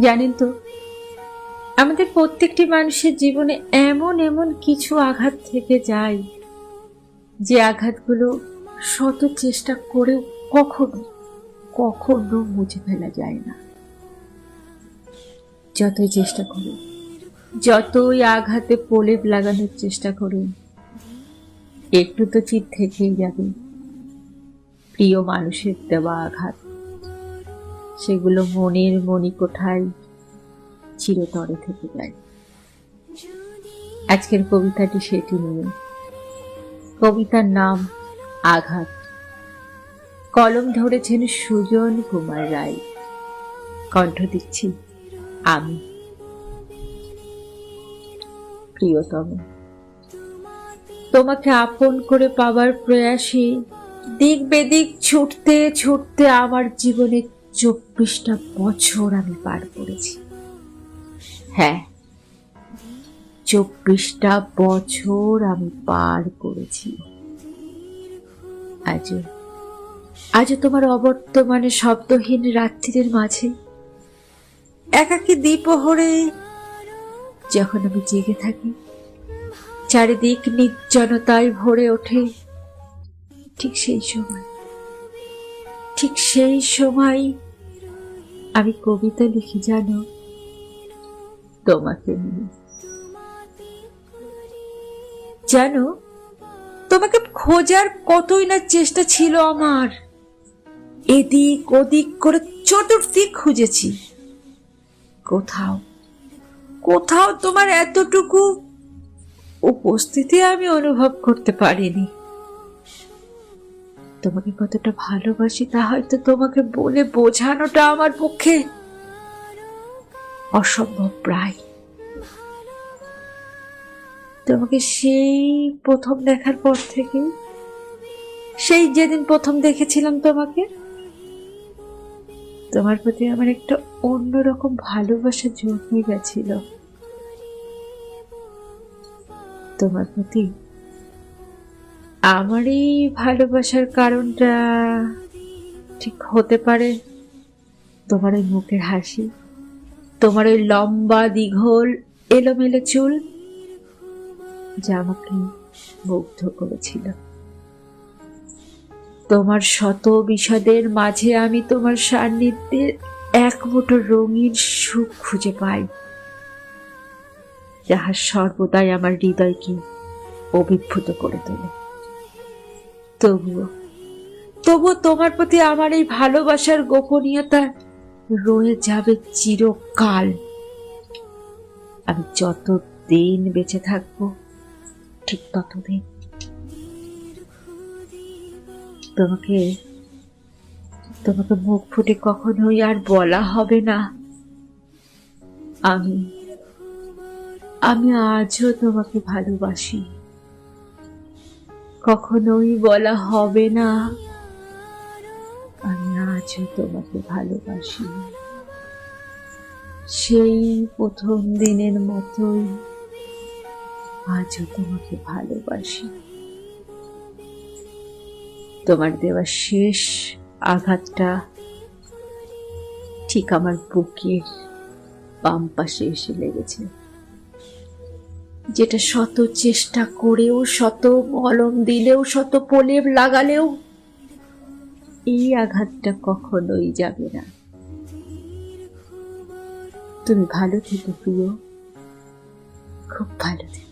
জানেন তো, আমাদের প্রত্যেকটি মানুষের জীবনে এমন এমন কিছু আঘাত থেকে যায় যে আঘাতগুলো শত চেষ্টা করেও কখনো কখনো মুছে ফেলা যায় না। যতই চেষ্টা করুন, যতই আঘাতে প্রলেপ লাগানোর চেষ্টা করুন, একটু তো চিত থেকেই যাবে। প্রিয় মানুষের দেওয়া আঘাত। সেগুলো মনের মণিকোঠায় চিরতরে থেকে যায়। আজকের কবিতাটি সেটি নিয়ে। কবিতার নাম আঘাত। কলম ধরেছেন সুজন কুমার রায়। কণ্ঠ দিচ্ছি আমি। প্রিয়তম, তোমাকে আপন করে পাবার প্রয়াসে দিক বেদিক ছুটতে ছুটতে আমার জীবনে চব্বিশটা বছর আমি পার করেছি। হ্যাঁ। চব্বিশটা বছর আমি পার করেছি। আজও আজও তোমার অবর্তমানে শব্দহীন রাত্রিদের মাঝে একাকী দ্বীপহরে যখন আমি জেগে থাকি চারিদিক নির্জনতায় ভরে ওঠে ঠিক সেই সময়। ঠিক সেই সময় আমি কবিতা লিখি জানো? তোমাকে নিয়ে। জানো তোমাকে খোঁজার কতই না চেষ্টা ছিল আমার। এদিক ওদিক করে চতুর্দিক খুঁজেছি। কোথাও কোথাও তোমার এতটুকু উপস্থিতি আমি অনুভব করতে পারিনি। তোমাকে কতটা ভালোবাসি, তা হয়তো তোমাকে বলে বোঝানোটা আমার পক্ষে অসম্ভব প্রায়। তোমাকে সেই প্রথম দেখার পর থেকে, সেই যেদিন প্রথম দেখেছিলাম তোমাকে, তোমার প্রতি আমার একটা অন্যরকম ভালোবাসা জন্মে গেছিল। তোমার প্রতি আমার এই ভালোবাসার কারণটা ঠিক হতে পারে। তোমার ওই মুখের হাসি, তোমার ওই লম্বা, দীঘল, এলোমেলো চুল যা আমাকে মুগ্ধ করেছিল। তোমার শত বিষাদের মাঝে আমি তোমার সান্নিধ্যে এক মুঠো রঙিন সুখ খুঁজে পাই, যাহা সর্বদাই আমার হৃদয়কে অভিভূত করে তোলে। তবুও। তবুও তোমার প্রতি আমার এই ভালোবাসার গোপনীয়তা রয়ে যাবে চিরকাল। আমি যত দিন বেঁচে থাকব, ঠিক ততদিন তোমাকে তোমাকে মুখ ফুটে কখনোই আর বলা হবে না। আমি আমি আজও তোমাকে ভালোবাসি। কখনোই বলা হবে না। আমি আজও তোমাকে ভালোবাসি। সেই প্রথম দিনের মতোই আজও তোমাকে ভালোবাসি। তোমার দেওয়া শেষ আঘাতটা ঠিক আমার বুকের বাম পাশে এসে লেগেছে। যেটা শত চেষ্টা করেও, শত কলম দিলেও, শত প্রলেপ লাগালেও এই আঘাতটা কখনোই যাবে না। তুমি ভালো থেকো, প্রিয়। খুব ভালো থেকো।